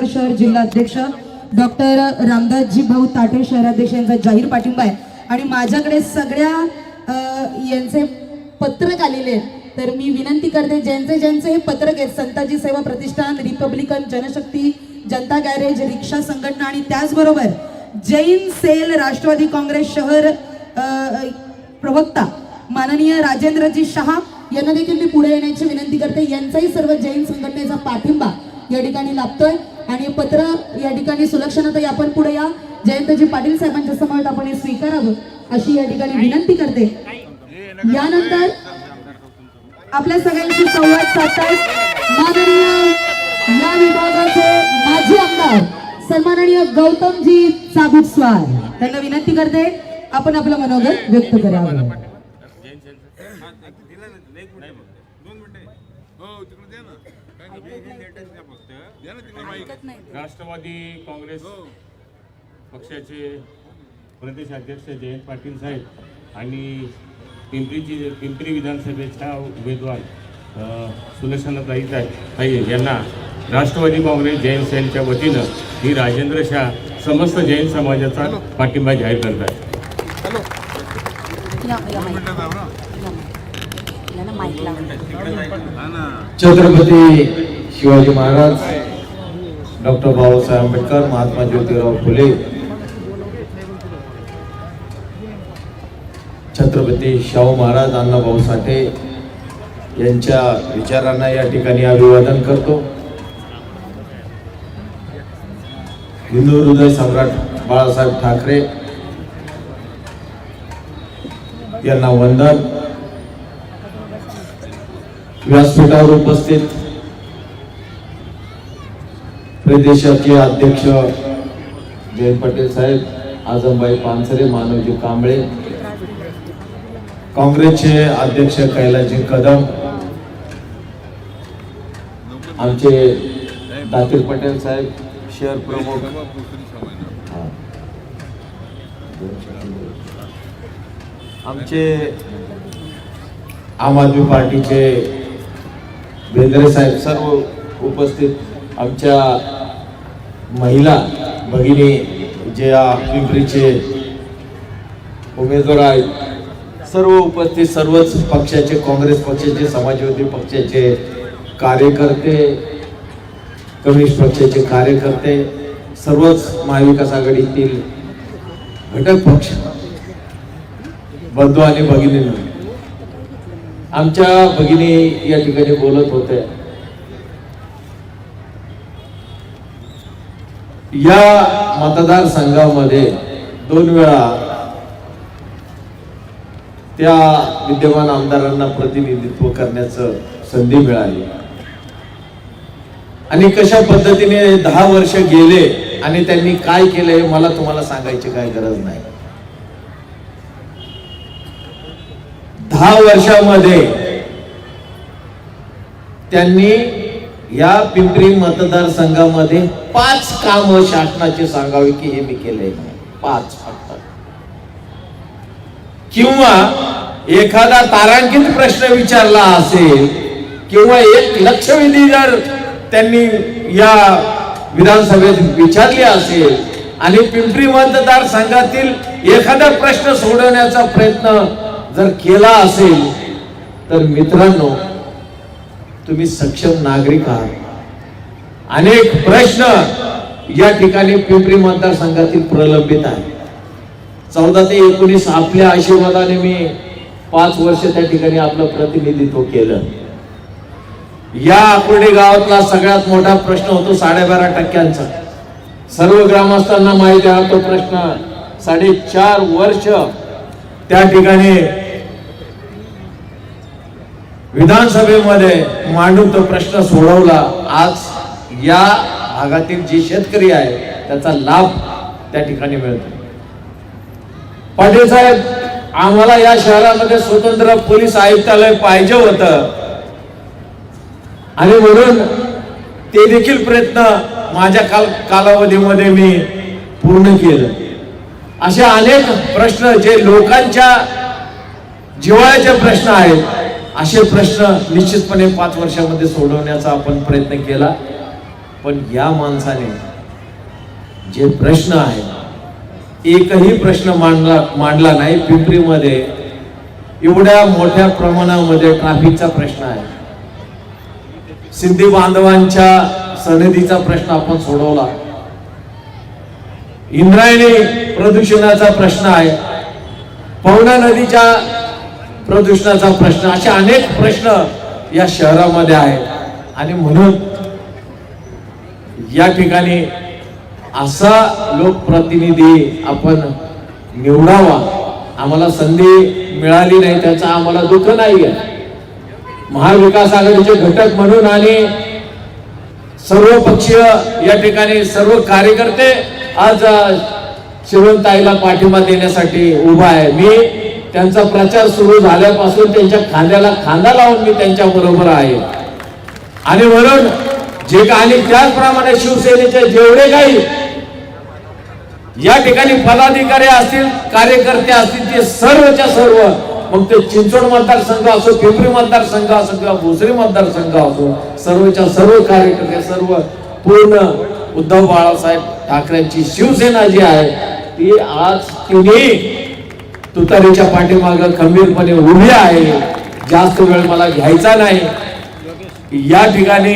यवतमाळ शहर जिल्हा अध्यक्ष डॉक्टर रामदासजी भाऊ ताटे शहराध्यक्ष यांचा जाहीर पाठिंबा आहे. आणि माझ्याकडे सगळ्या यांचे पत्रक आलेले आहेत. तर मी विनंती करते ज्यांचे ज्यांचे हे पत्रक आहेत Santaji Seva Pratishthan Republican Janshakti Janata garage rickshaw संघटना आणि त्याचबरोबर जैन सेल राष्ट्रवादी काँग्रेस शहर प्रवक्ता माननीय राजेंद्रजी शहा यांना देखील मी पुढे येण्याची विनंती करते. यांचाही सर्व जैन संघटनेचा पाठिंबा या ठिकाणी लाभतोय. आणि पत्र या ठिकाणी सुलक्षणातही आपण पुढे या. जयंतजी पाटील साहेबांच्या समोर आपण हे स्वीकारावं अशी या ठिकाणी विनंती करते. यानंतर आपल्या सगळ्यांशी संवाद साधतात माननीय या विभागाचे माजी आमदार सन्माननीय गौतमजी चाबुकस्वार. त्यांना विनंती करते आपण आपलं मनोगत व्यक्त करावं. राष्ट्रवादी काँग्रेस पक्षाचे प्रदेश अध्यक्ष जयंत पाटील साहेब आणि पिंपरीची पिंपरी विधानसभेच्या उमेदवार अ, सुलक्षणा ताई ताई यांना राष्ट्रवादी काँग्रेस जैन सेलच्या वतीनं ही राजेंद्र शाह समस्त जैन समाजाचा पाठिंबा जाहीर करत आहे छत्रपती शिवाजी महाराज डॉक्टर बाबासाहेब आंबेडकर महात्मा ज्योतिराव फुले छत्रपती शाहू महाराज अण्णाभाऊ साठे यांच्या विचारांना या ठिकाणी अभिवादन करतो. हिंदू हृदय सम्राट बाळासाहेब ठाकरे यांना वंदन. व्यासपीठावर उपस्थित प्रदेशाचे अध्यक्ष जयंत पाटील साहेब आजमबाई पानसरे मानवजी कांबळे काँग्रेसचे अध्यक्ष कैलाजी कदम आमचे दातीर पटेल साहेब शहर प्रमुख. आमचे आम आदमी पार्टीचे बेंद्रे साहेब सर्व उपस्थित आमच्या महिला भगिनी जे या पिंपरीचे उमेदवार आहेत सर्व उपस्थित सर्वच पक्षाचे काँग्रेस पक्षाचे समाजवादी पक्षाचे कार्यकर्ते कम्युनिस्ट पक्षाचे कार्यकर्ते सर्वच महाविकास आघाडीतील घटक पक्ष बंधू आणि भगिनी आमच्या भगिनी या ठिकाणी बोलत होते या मतदारसंघामध्ये दोन वेळा त्या विद्यमान आमदारांना प्रतिनिधित्व करण्याचं संधी मिळाली. आणि कशा पद्धतीने दहा वर्ष गेले आणि त्यांनी काय केलं हे मला तुम्हाला सांगायची काय गरज नाही. दहा वर्षामध्ये त्यांनी या पिंपरी मतदारसंघामध्ये पाच काम शासनाचे सांगावे की हे मी केले पाच फक्त. किंवा एखादा तारांकित प्रश्न विचारला असेल किंवा एक लक्षवेधी जर त्यांनी या विधानसभेत विचारली असेल आणि पिंपरी मतदारसंघातील एखादा प्रश्न सोडवण्याचा प्रयत्न जर केला असेल तर मित्रांनो तुम्ही सक्षम नागरिक आहात. अनेक प्रश्न या ठिकाणी पिंपरी मतदारसंघातील प्रलंबित आहे चौदा ते एकोणीस आपल्या आशीर्वादाने मी पाच वर्ष त्या ठिकाणी आपलं प्रतिनिधित्व केलं. या आकुर्डी गावातला सगळ्यात मोठा प्रश्न होतो साडेबारा टक्क्यांचा. सर्व ग्रामस्थांना माहिती आहे तो प्रश्न साडेचार वर्ष त्या ठिकाणी विधानसभेमध्ये मांडून तो प्रश्न सोडवला. आज या भागातील जे शेतकरी आहे त्याचा लाभ त्या ठिकाणी मिळतो. पाटील साहेब आम्हाला या शहरामध्ये स्वतंत्र पोलीस आयुक्तालय पाहिजे होतं. आणि म्हणून ते देखील प्रयत्न माझ्या काल कालावधीमध्ये मी पूर्ण केलं. असे अनेक प्रश्न जे लोकांच्या जिव्हाळ्याचे प्रश्न आहेत असे प्रश्न निश्चितपणे पाच वर्षामध्ये सोडवण्याचा आपण प्रयत्न केला. पण या माणसाने जे प्रश्न आहेत एकही प्रश्न मांडला मांडला नाही पिंपरीमध्ये एवढ्या मोठ्या प्रमाणामध्ये ट्रॅफिकचा प्रश्न आहे. सिंधी बांधवांच्या सनदीचा प्रश्न आपण सोडवला. इंद्रायणी प्रदूषणाचा प्रश्न आहे. पवना नदीच्या प्रदूषणाचा प्रश्न असे अनेक प्रश्न या शहरामध्ये आहेत. आणि म्हणून या ठिकाणी असा लोकप्रतिनिधी आपण निवडावा. आम्हाला संधी मिळाली नाही त्याचा आम्हाला दुःख नाही आहे महाविकास आघाडीचे घटक म्हणून आणि सर्व पक्षीय या ठिकाणी सर्व कार्यकर्ते आज शिवंताईला पाठिंबा देण्यासाठी उभा आहे. मी त्यांचा प्रचार सुरू झाल्यापासून त्यांच्या खांद्याला खांदा लावून मी त्यांच्या बरोबर आहे. आणि म्हणून जे काही आणि त्याचप्रमाणे शिवसेनेचे जेवढे काही या ठिकाणी पदाधिकारी असतील कार्यकर्ते असतील ते सर्वच्या सर्व मग ते चिंचवड मतदारसंघ असो पिंपरी मतदारसंघ असो किंवा भोसरी मतदारसंघ असो सर्वच्या सर्व कार्यकर्ते सर्व पूर्ण उद्धव बाळासाहेब ठाकरेंची शिवसेना जी आहे ती आज तिन्ही तुतारीच्या पाठीमाग खंबीरपणे उभी आहे. जास्त वेळ मला घ्यायचा नाही. या ठिकाणी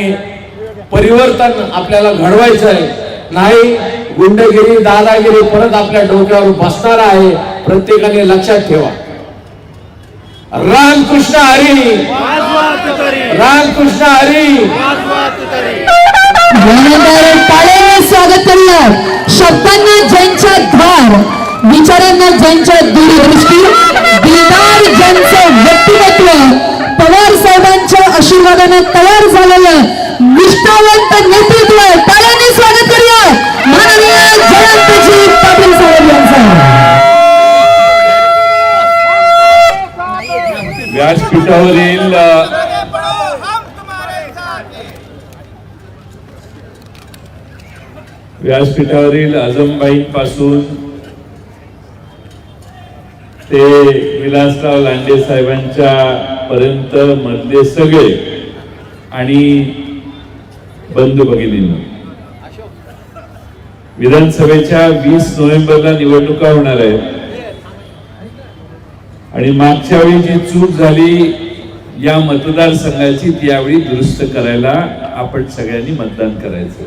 परिवर्तन आपल्याला घडवायचं आहे नाही गुंडगिरी दादागिरी परत आपल्या डोक्यावर बसणार आहे. प्रत्येकाने लक्षात ठेवा. रामकृष्ण हरी. रामकृष्ण हरी. स्वागत करूया शब्दांना ज्यांच्या धार. विचारांना ज्यांच्या दूरदृष्टी दिलदार ज्यांचं व्यक्तिमत्व पवार साहेबांच्या आशीर्वादाने तयार झालेलं निष्ठावंत नेतृत्व ताळ्याने स्वागत करूया. माननीय जयंतजी पाटील साहेब यांचं. व्यासपीठावरील व्यासपीठावरील आजमबाईंपासून ते विलासराव लांडे साहेबांच्या पर्यंत मधले सगळे आणि बंधू भगिनींनो. विधानसभेच्या वीस नोव्हेंबरला निवडणुका होणार आहेत. आणि मागच्या वेळी जी चूक झाली या मतदारसंघाची ती यावेळी दुरुस्त करायला आपण सगळ्यांनी मतदान करायचं.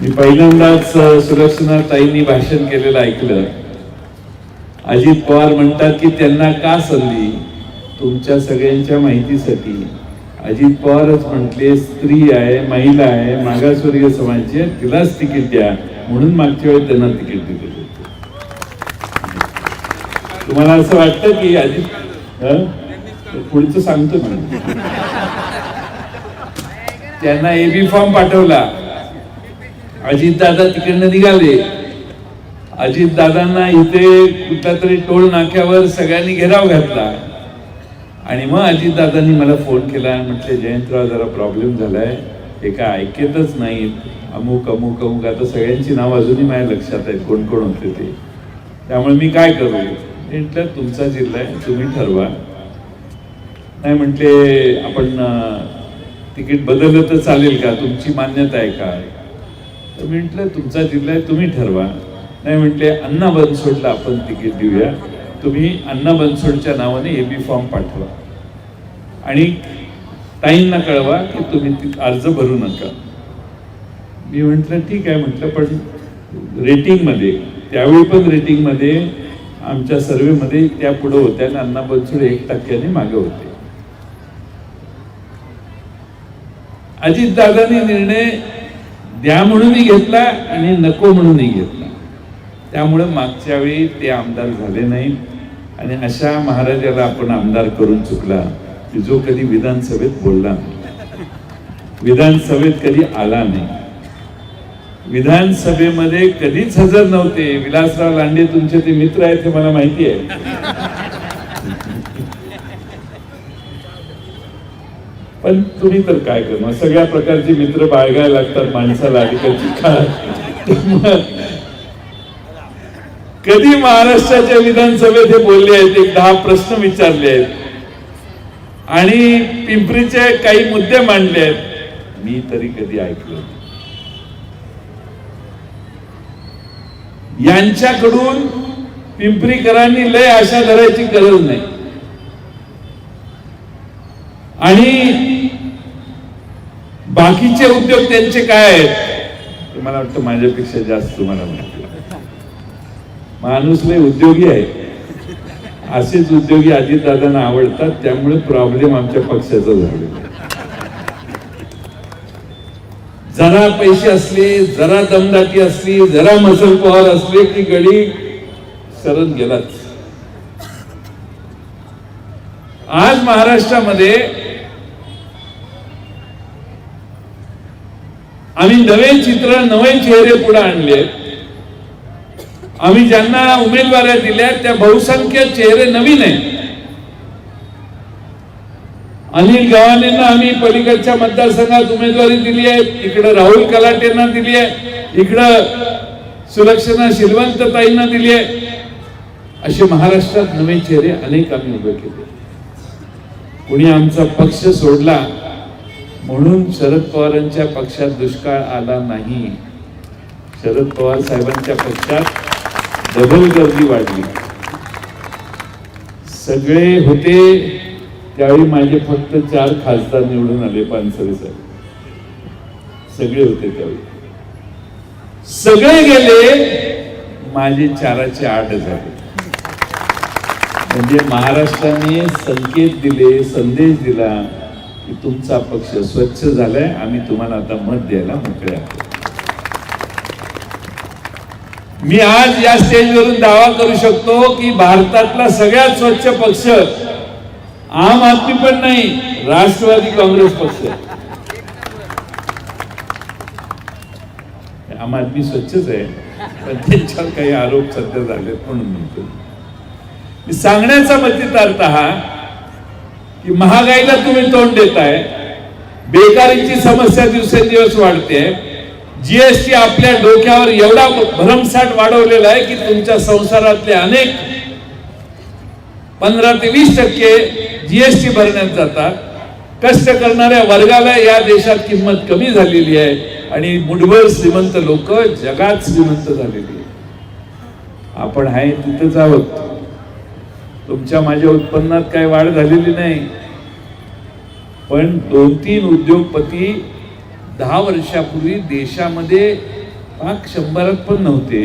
मी पहिल्यांदाच सुलक्षणा ताईंनी भाषण केलेलं ऐकलं. अजित पवार म्हणतात की त्यांना का संधी तुमच्या सगळ्यांच्या माहितीसाठी. अजित पवारच म्हटले स्त्री आहे महिला आहे मागासवर्गीय समाजाची आहे, तिलाच तिकीट द्या. म्हणून मागच्या वेळी त्यांना तिकीट दिलेलं होतं. तुम्हाला असं वाटतं की अजित पुढचं सांगतो मी. त्यांना एबी फॉर्म पाठवला. अजित दादा तिकडनं निघाले. अजित दादांना इथे कुठल्या तरी टोल नाक्यावर सगळ्यांनी घेराव घातला. आणि मग अजित दादांनी मला फोन केला आणि म्हटले जयंतराव जरा प्रॉब्लेम झालाय. हे काय ऐकतच नाहीत. अमुक अमुक अमुक आता सगळ्यांची नाव अजूनही माझ्या लक्षात आहेत. कोण कोण होते ते? त्यामुळे मी काय करू? म्हटलं तुमचा जिल्हा आहे तुम्ही ठरवा. नाही म्हटले आपण तिकीट बदललं तर चालेल का? तुमची मान्यता आहे काय तर म्हटलं तुमचा जिल्हा आहे तुम्ही ठरवा. नाही म्हटले अण्णा बनसोडला आपण तिकीट देऊया. तुम्ही अण्णा बनसोडच्या नावाने ए बी फॉर्म पाठवा. आणि ताईंना कळवा की तुम्ही अर्ज भरू नका. मी म्हटलं ठीक आहे म्हटलं पण रेटिंगमध्ये त्यावेळी पण रेटिंगमध्ये आमच्या सर्वेमध्ये त्या पुढं होत्या आणि अण्णा बनसोडे एक टक्क्याने मागे होते. अजितदादांनी निर्णय द्या म्हणूनही घेतला आणि नको म्हणूनही घेतला. त्यामुळे मागच्या वेळी ते आमदार झाले नाहीत आणि अशा महाराजाला आपण आमदार करून चुकला की जो कधी विधानसभेत बोलला नाही. विधानसभेत कधी आला नाही. विधानसभेमध्ये कधीच हजर नव्हते. विलासराव लांडे तुमचे ते मित्र आहेत हे मला माहिती आहे. पण तुम्ही तर काय करणार? सगळ्या प्रकारचे मित्र बाळगायला लागतात माणसाला अलीकडची कधी महाराष्ट्राच्या विधानसभेत हे बोलले आहेत? एक दहा प्रश्न विचारले आहेत. आणि पिंपरीचे काही मुद्दे मांडले आहेत. मी तरी कधी ऐकलं यांच्याकडून पिंपरीकरांनी लय आशा धरायची गरज नाही. आणि बाकीचे उद्योग त्यांचे काय आहेत? मला वाटतं माझ्यापेक्षा जास्त तुम्हाला माहिती माणूस लय उद्योगी आहे. असेच उद्योगी अजितदादांना आवडतात त्यामुळे प्रॉब्लेम आमच्या पक्षाचा झालेला जरा पैसे असले जरा दमदाटी असली जरा मसल पवार असले की गडी सरत गेलाच. आज महाराष्ट्रामध्ये आम्ही नवे चित्र नवे चेहरे पुढे आणले आम्ही ज्यांना उमेदवाऱ्या दिल्या त्या बहुसंख्य चेहरे नवीन आहेत. अनिल गव्हाणेंना आम्ही पलीकडच्या मतदारसंघात उमेदवारी दिली आहे इकडं राहुल कलाटेंना दिली आहे इकडं सुलक्षणा शिलवंतताईंना दिली आहे. असे महाराष्ट्रात नवे चेहरे अनेक आम्ही उभे केले. कुणी आमचा पक्ष सोडला म्हणून शरद पवारांच्या पक्षात दुष्काळ आला नाही. शरद पवार साहेबांच्या पक्षात डबल गर्दी वाढली. सगळे होते त्यावेळी माझे फक्त चार खासदार निवडून आले पानसरे साहेब. सगळे होते त्यावेळी. सगळे गेले माझे चाराचे आठ झाले म्हणजे महाराष्ट्राने संकेत दिले संदेश दिला की तुमचा पक्ष स्वच्छ झालाय आम्ही तुम्हाला आता मत द्यायला मोकळे आहोत. मी आज या स्टेजवरून दावा करू शकतो की भारतातला सगळ्यात स्वच्छ पक्ष आम आदमी पण नाही राष्ट्रवादी काँग्रेस पक्ष. आम आदमी स्वच्छच आहे पण त्यांच्यावर काही आरोप सध्या झालेत म्हणून म्हणतो. मी सांगण्याचा मतीत अर्थ हा की महागाईला तुम्ही तोंड देताय बेकारीची समस्या दिवसेंदिवस वाढते जीएसटी आपल्या डोक्यावर एवढा भरमसाठ वाढवलेला आहे की तुमच्या संसारातले अनेक पंधरा ते वीस टक्के जीएसटी भरण्यात जातात. कष्ट करणाऱ्या वर्गाला या देशात किंमत कमी झालेली आहे आणि मुठभर श्रीमंत लोक जगात श्रीमंत झालेली आहे आपण आहे तिथंच आहोत. तुमच्या माझ्या उत्पन्नात काही वाढ झालेली नाही. पण दोन तीन उद्योगपती दहा वर्षापूर्वी देशामध्ये पाक शंभरात पण नव्हते.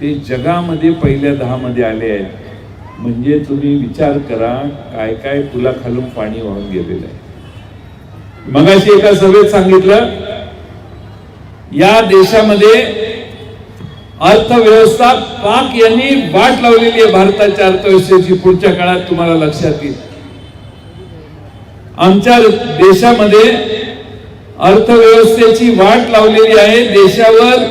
ते जगामध्ये पहिल्या दहा मध्ये आले आहेत. म्हणजे तुम्ही विचार करा काय काय पुलाखालून पाणी वाहून गेलेलं आहे. मगाशी एका सभेत सांगितलं या देशामध्ये अर्थव्यवस्था पाक यांनी वाट लावलेली आहे भारताच्या अर्थव्यवस्थेची. पुढच्या काळात तुम्हाला लक्षात येईल. आमच्या देशामध्ये अर्थव्यवस्थेची वाट लावलेली आहे. देशावर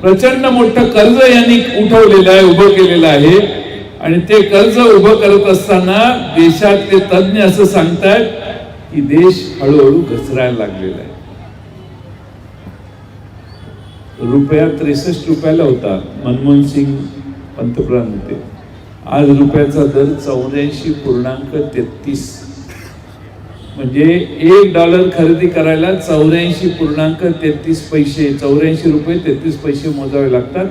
प्रचंड मोठं कर्ज यांनी उठवलेलं आहे उभं केलेलं आहे. आणि ते कर्ज उभं करत असताना देशातले तज्ज्ञ असं सांगतात की देश हळूहळू घसरायला लागलेला आहे. रुपया त्रेसष्ट रुपयाला होता. मनमोहन सिंग पंतप्रधान होते. आज रुपयाचा दर चौऱ्याऐंशी पूर्णांक तेहतीस. म्हणजे एक डॉलर खरेदी करायला चौऱ्याऐंशी पूर्णांक तेहतीस पैसे चौऱ्याऐंशी रुपये तेहतीस पैसे मोजावे लागतात.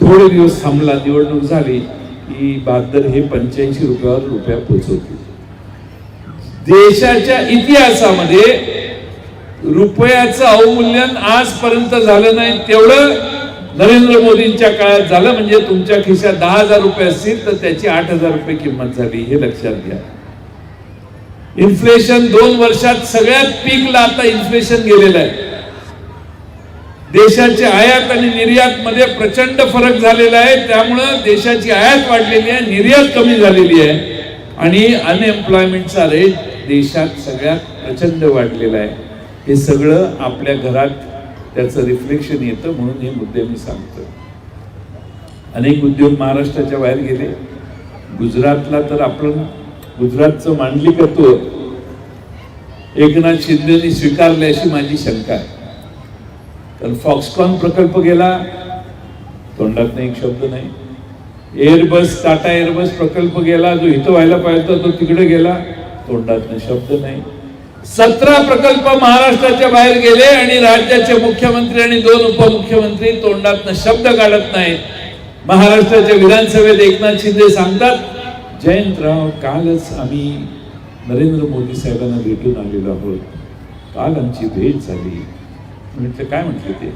थोडे दिवस थांबला निवडणूक झाली की बहात्तर हे पंच्याऐंशी रुपयावर रुपया पोचवतील. देशाच्या इतिहासामध्ये रुपयाचं अवमूल्यन आजपर्यंत झालं नाही. तेवढं नरेंद्र मोदींच्या काळात झालं म्हणजे तुमच्या खिशात दहा हजार रुपये असतील तर त्याची आठ हजार रुपये किंमत झाली हे लक्षात घ्या. इन्फ्लेशन दोन वर्षात सगळ्यात पीकला आता इन्फ्लेशन गेलेलं आहे. देशाची आयात आणि निर्यात मध्ये प्रचंड फरक झालेला आहे. त्यामुळं देशाची आयात वाढलेली आहे निर्यात कमी झालेली आहे. आणि अनएम्प्लॉयमेंटचा रेट देशात सगळ्यात प्रचंड वाढलेला आहे. हे सगळं आपल्या घरात त्याचं रिफ्लेक्शन येतं म्हणून हे मुद्दे मी सांगतो. अनेक उद्योग महाराष्ट्राच्या बाहेर गेले. गुजरातला तर आपण गुजरातचं मांडलिकत्व एकनाथ शिंदेनी स्वीकारले अशी माझी शंका आहे. तर फॉक्सकॉन प्रकल्प गेला तोंडात एक शब्द नाही. एअरबस टाटा एअरबस प्रकल्प गेला जो इथं व्हायला पाहिजे होता तो तिकडे गेला तोंडात शब्द नाही. सतरा प्रकल्प महाराष्ट्राच्या बाहेर गेले आणि राज्याचे मुख्यमंत्री आणि दोन उपमुख्यमंत्री तोंडात शब्द काढत नाहीत. महाराष्ट्राच्या विधानसभेत एकनाथ शिंदे सांगतात जयंतराव कालच आम्ही नरेंद्र मोदी साहेबांना भेटून आलेलो आहोत. काल आमची भेट झाली. म्हटलं काय म्हटलं ते?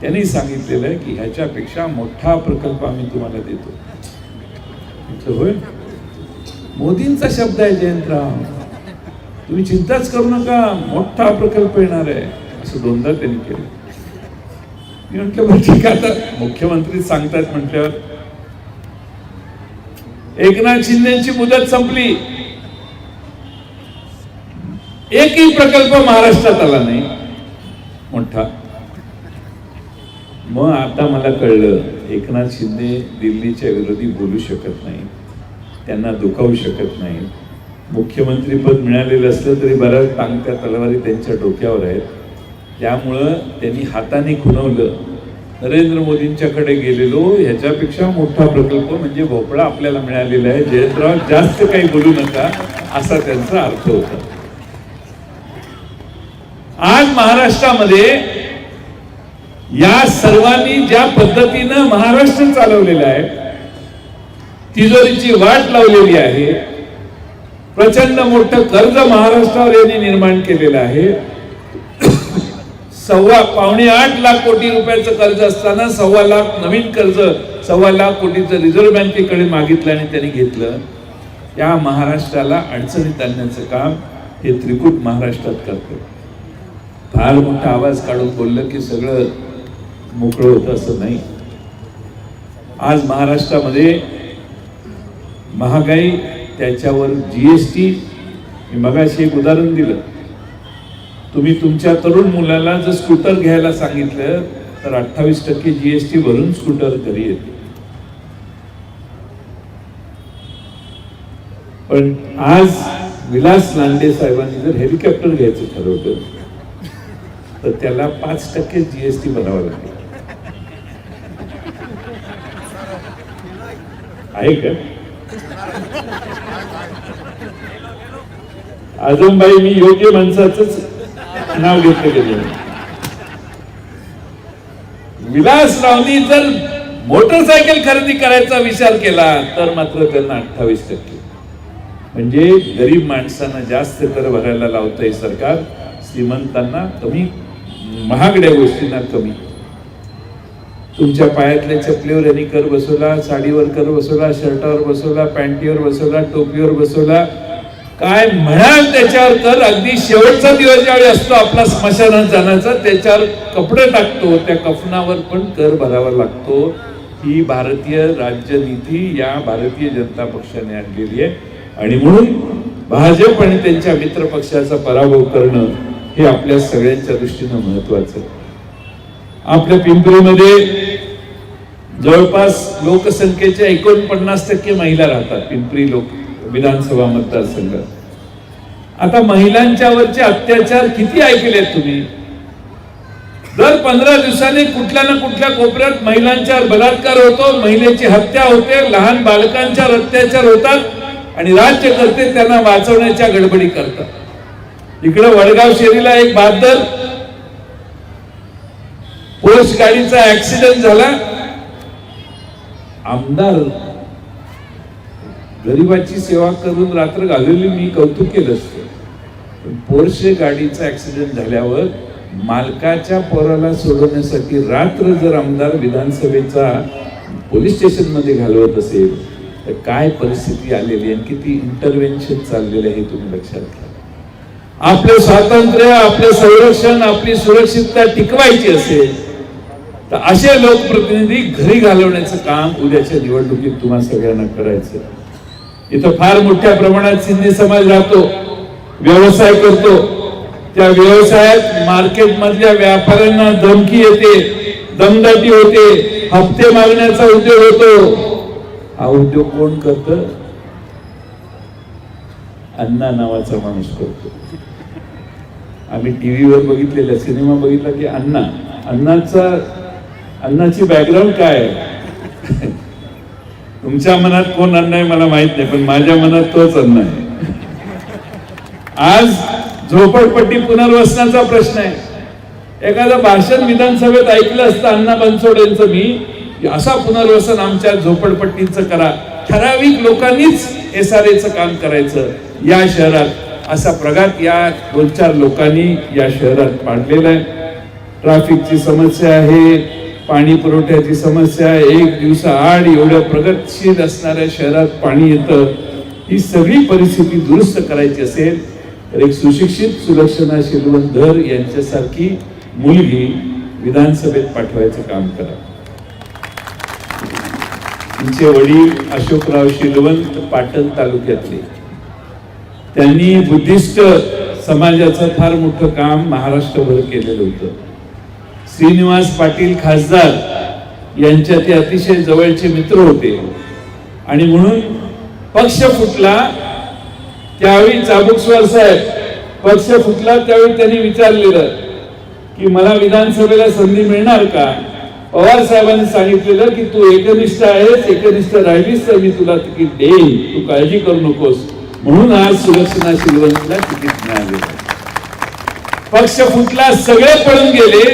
त्यांनी सांगितलेलं आहे की ह्याच्यापेक्षा मोठा प्रकल्प आम्ही तुम्हाला देतो. म्हटलं होय? मोदींचा शब्द आहे जयंतराव तुम्ही चिंताच करू नका मोठा प्रकल्प येणार आहे. असं दोनदा त्यांनी केलं. मी म्हटलं बरं ठीक आहे. आता मुख्यमंत्री सांगतात म्हटल्यावर एकनाथ शिंदेची मुदत संपली. एकही प्रकल्प महाराष्ट्रात आला नाही. मोठा. मग आता मला कळलं एकनाथ शिंदे दिल्लीच्या विरोधी बोलू शकत नाही. त्यांना दुखावू शकत नाही. मुख्यमंत्रीपद मिळालेलं असलं तरी बऱ्याच टांगत्या तलवारी त्यांच्या डोक्यावर आहेत. त्यामुळं त्यांनी हाताने खुणवलं. नरेंद्र मोदींच्याकडे गेलेलो ह्याच्यापेक्षा मोठा प्रकल्प म्हणजे भोपळा आपल्याला मिळालेला आहे. जयंतराव जास्त काही बोलू नका असा त्यांचा अर्थ होता. आज महाराष्ट्रामध्ये या सर्वांनी ज्या पद्धतीनं महाराष्ट्र चालवलेलं आहे तिजोरीची वाट लावलेली आहे प्रचंड मोठं कर्ज महाराष्ट्रावर यांनी निर्माण केलेलं आहे. सव्वा पावणे आठ लाख कोटी रुपयाचं कर्ज असताना सव्वा लाख नवीन कर्ज सव्वा लाख कोटीचं रिझर्व्ह बँकेकडे मागितलं आणि त्यांनी घेतलं. या महाराष्ट्राला अडचणीत आणण्याचं काम हे त्रिकूट महाराष्ट्रात करतं. फार मोठा आवाज काढून बोललं की सगळं मोकळं होतं असं नाही. आज महाराष्ट्रामध्ये महागाई त्याच्यावर एस मी मगाशी एक उदाहरण दिलं. तुम्ही तुमच्या तरुण मुलाला जर स्कूटर घ्यायला सांगितलं तर अठ्ठावीस टक्के जीएसटी भरून स्कूटर घरी येते. पण आज विलास लांडे साहेबांनी जर हेलिकॉप्टर घ्यायचं ठरवलं तर त्याला पाच टक्के जीएसटी भरावा लागेल. आहे का? आजमबाई मी योग्य माणसाच नाव घेतलं गेलं. विलासरावनी जर मोटरसायकल खरेदी करायचा विचार केला तर मात्र त्यांना अठ्ठावीस टक्के. म्हणजे गरीब माणसांना जास्त कर भरायला लावतंय सरकार श्रीमंतांना कमी महागड्या गोष्टींना कमी. तुमच्या पायातल्या चपलीवर यांनी कर बसवला साडीवर कर बसवला शर्टावर बसवला पॅन्टीवर बसवला टोपीवर बसवला काय म्हणाल त्याच्यावर तर अगदी शेवटचा दिवस ज्यावेळी असतो आपला स्मशानात जाण्याचा त्याच्यावर कपडे टाकतो त्या कफनावर पण कर भरावा लागतो. ही भारतीय राज्यनीती या भारतीय जनता पक्षाने आणलेली आहे. आणि म्हणून भाजप आणि त्यांच्या मित्र पक्षाचा पराभव करणं हे आपल्या सगळ्यांच्या दृष्टीनं महत्वाचं आपल्या पिंपरीमध्ये जवळपास लोकसंख्येच्या एकोणपन्नास टक्के महिला राहतात. पिंपरी लोक विधानसभा मतदारसंघात आता महिलांच्यावरचे अत्याचार किती ऐकलेत तुम्ही? दर पंधरा दिवसांनी कुठल्या ना कुठल्या कोपऱ्यात महिलांच्यावर बलात्कार होतो महिलेची हत्या होते लहान बालकांच्यावर अत्याचार होतात आणि राज्यकर्ते त्यांना वाचवण्याच्या गडबडी करतात. इकडे वडगाव शेरीला एक बहादर. पोस्ट गाडीचा ऍक्सिडेंट झाला. आमदार गरिबाची सेवा करून रात्र घालवली मी कौतुक केलं असतं. पण पोर्शे गाडीचा ॲक्सिडेंट झाल्यावर मालकाच्या पोराला सोडवण्यासाठी रात्र जर आमदार विधानसभेचा पोलीस स्टेशनमध्ये घालवत असेल तर काय परिस्थिती आलेली आणि किती इंटरव्हेन्शन चाललेलं आहे हे तुम्ही लक्षात घ्या. आपलं स्वातंत्र्य आपलं संरक्षण आपली सुरक्षितता टिकवायची असेल तर असे लोकप्रतिनिधी घरी घालवण्याचं काम उद्याच्या निवडणुकीत तुम्हाला सगळ्यांना करायचं इथं फार मोठ्या प्रमाणात सिंधी समाज राहतो व्यवसाय करतो. त्या व्यवसायात मार्केट मधल्या व्यापाऱ्यांना धमकी येते दमदाटी होते हप्ते मागण्याचा उद्योग होतो. हा उद्योग कोण करत? अण्णा नावाचा माणूस करतो. आम्ही टीव्हीवर बघितलेला सिनेमा बघितला की अण्णा अण्णाचा अण्णाची बॅकग्राऊंड काय आहे? तुमच्या मनात कोण अन्याय आहे मला माहीत नाही पण माझ्या मनात तोच अन्याय आहे. आज झोपडपट्टी पुनर्वसनाचा प्रश्न आहे. एखादं भाषण विधानसभेत ऐकलं असतं अण्णा बनसोडेंचं मी असा पुनर्वसन आमच्या झोपडपट्टीचं करा. ठराविक लोकांनीच एस आर एचं काम करायचं या शहरात. असा प्रघात या दोन चार लोकांनी या शहरात पाडलेला आहे. ट्रॅफिकची समस्या आहे पाणी पुरवठ्याची समस्या एक दिवसाआड एवढ्या प्रगतशील असणाऱ्या शहरात पाणी येतं. ही सगळी परिस्थिती दुरुस्त करायची असेल तर एक सुशिक्षित सुलक्षणा शिलवंधर यांच्यासारखी मुलगी विधानसभेत पाठवायचं काम करा. तिचे वडील अशोकराव शिलवंत पाटण तालुक्यातले. त्यांनी बुद्धिस्ट समाजाचं फार मोठं काम महाराष्ट्रभर केलेलं होतं. श्रीनिवास पाटील खासदार यांच्या ते अतिशय जवळचे मित्र होते. आणि म्हणून पक्ष फुटला त्यावेळी चाबुकस्वार साहेब पक्ष फुटला त्यावेळी त्यांनी विचारलेलं की मला विधानसभेला संधी मिळणार का? पवार साहेबांनी सांगितलेलं की तू एकनिष्ठ आहेस एकनिष्ठ राहिलीस तर मी तुला तिकीट देईन. तू काळजी करू नकोस. म्हणून आज सुलक्षणा शिलवंतला तिकीट मिळालेलं पक्ष फुटला सगळे पळून गेले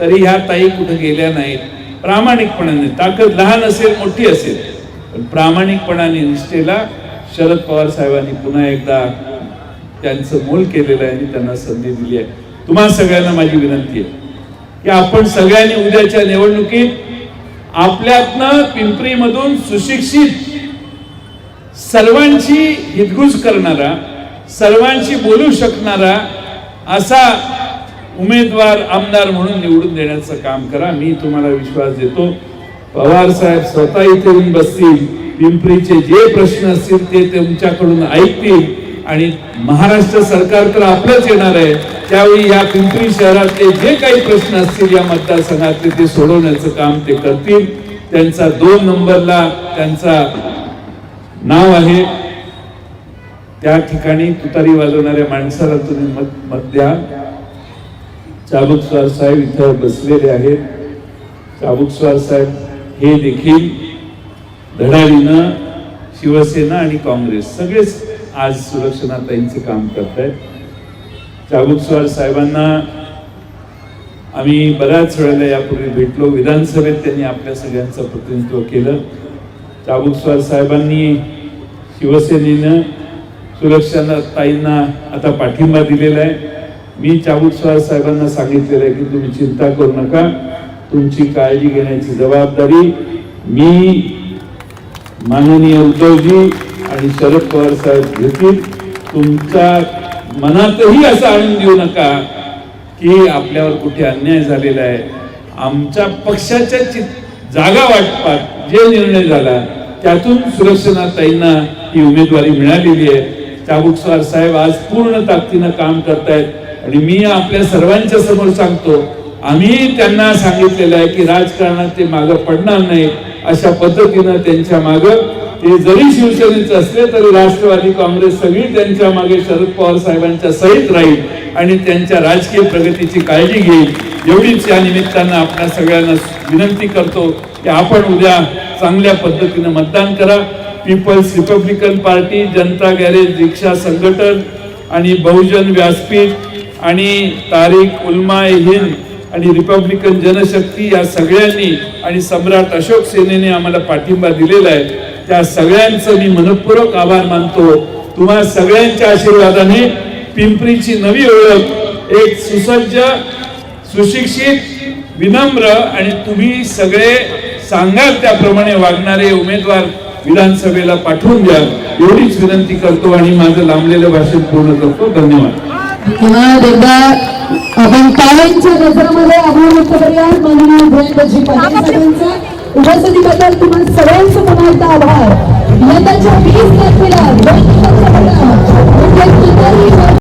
तरी ह्या ताई कुठे गेल्या नाहीत. प्रामाणिकपणाने ताकद लहान असेल मोठी असेल पण प्रामाणिकपणाने निष्ठेला शरद पवार साहेबांनी पुन्हा एकदा त्यांचं मोल केलेलं आहे आणि त्यांना संधी दिली आहे. तुम्हा सगळ्यांना माझी विनंती आहे की आपण सगळ्यांनी उद्याच्या निवडणुकीत आपल्यातनं पिंपरीमधून सुशिक्षित सर्वांची हितगुज करणारा सर्वांशी बोलू शकणारा असा उमेदवार आमदार म्हणून निवडून देण्याचं काम करा. मी तुम्हाला विश्वास देतो. पवार साहेब स्वतः इथे येऊन बसतील. पिंपरीचे जे प्रश्न असतील ते तुमच्याकडून ऐकतील. आणि महाराष्ट्र सरकार तर आपलंच येणार आहे. त्यावेळी या पिंपरी शहरातले जे काही प्रश्न असतील या मतदारसंघातले ते सोडवण्याचं काम ते करतील. त्यांचा दोन नंबरला त्यांचा नाव आहे. त्या ठिकाणी तुतारी वाजवणाऱ्या माणसाला तुम्ही मत मत द्या. चाबुकस्वार साहेब इथं बसलेले आहेत. चाबुकस्वार साहेब हे देखील धडाडीनं शिवसेना आणि काँग्रेस सगळेच आज सुरक्षणाताईंचे काम करत आहेत चाबुकस्वार साहेबांना आम्ही बऱ्याच वेळेला यापूर्वी भेटलो. विधानसभेत त्यांनी आपल्या सगळ्यांचं प्रतिनिधित्व केलं. चाबुकस्वार साहेबांनी शिवसेनेनं सुरक्षाताईंना आता पाठिंबा दिलेला आहे. मी चाबुकस्वार साहेबांना सांगितलेलं आहे की तुम्ही चिंता करू नका. तुमची काळजी घेण्याची जबाबदारी मी माननीय उद्धवजी आणि शरद पवार साहेब घेतील. तुमच्या मनातही असं आणून देऊ नका की आपल्यावर कुठे अन्याय झालेला आहे. आमच्या पक्षाच्या चित- जागा वाटपात जे निर्णय झाला त्यातून सुरक्षणाताईंना ही उमेदवारी मिळालेली आहे. चाबुकस्वार साहेब आज पूर्ण ताकदीनं काम करतायत. आणि मी आपल्या सर्वांच्या समोर सांगतो आम्ही त्यांना सांगितलेलं आहे की राजकारणात ते मागं पडणार नाही. अशा पद्धतीनं त्यांच्या मागं ते जरी शिवसेनेचे असले तरी राष्ट्रवादी काँग्रेस सगळी त्यांच्या मागे शरद पवार साहेबांच्या सहित राहील आणि त्यांच्या राजकीय प्रगतीची काळजी घेईल. एवढीच या निमित्तानं आपल्या सगळ्यांना विनंती करतो की आपण उद्या चांगल्या पद्धतीनं मतदान करा. People's Republican Party Janata garage rickshaw संघटन आणि बहुजन व्यासपीठ आणि तारीख उलमाय हिंद आणि रिपब्लिकन जनशक्ती या सगळ्यांनी आणि सम्राट अशोक सेनेने आम्हाला पाठिंबा दिलेला आहे. त्या सगळ्यांचं मी मनपूर्वक आभार मानतो. तुम्हा सगळ्यांच्या आशीर्वादाने पिंपरीची नवी ओळख एक सुसज्ज सुशिक्षित विनम्र आणि तुम्ही सगळे सांगाल त्याप्रमाणे वागणारे उमेदवार विधानसभेला पाठवून द्या. एवढीच विनंती करतो आणि माझं लांबलेलं भाषण पूर्ण करतो. धन्यवाद. पुन्हा एकदा आपण टाळ्यांच्या गजरामध्ये आभार व्यक्त करूया. माननीय जयंतजी पाटील उपस्थितीबद्दल तुम्हा सगळ्यांचं पुन्हा एकदा आभार. यंदाच्या वीस तारखेला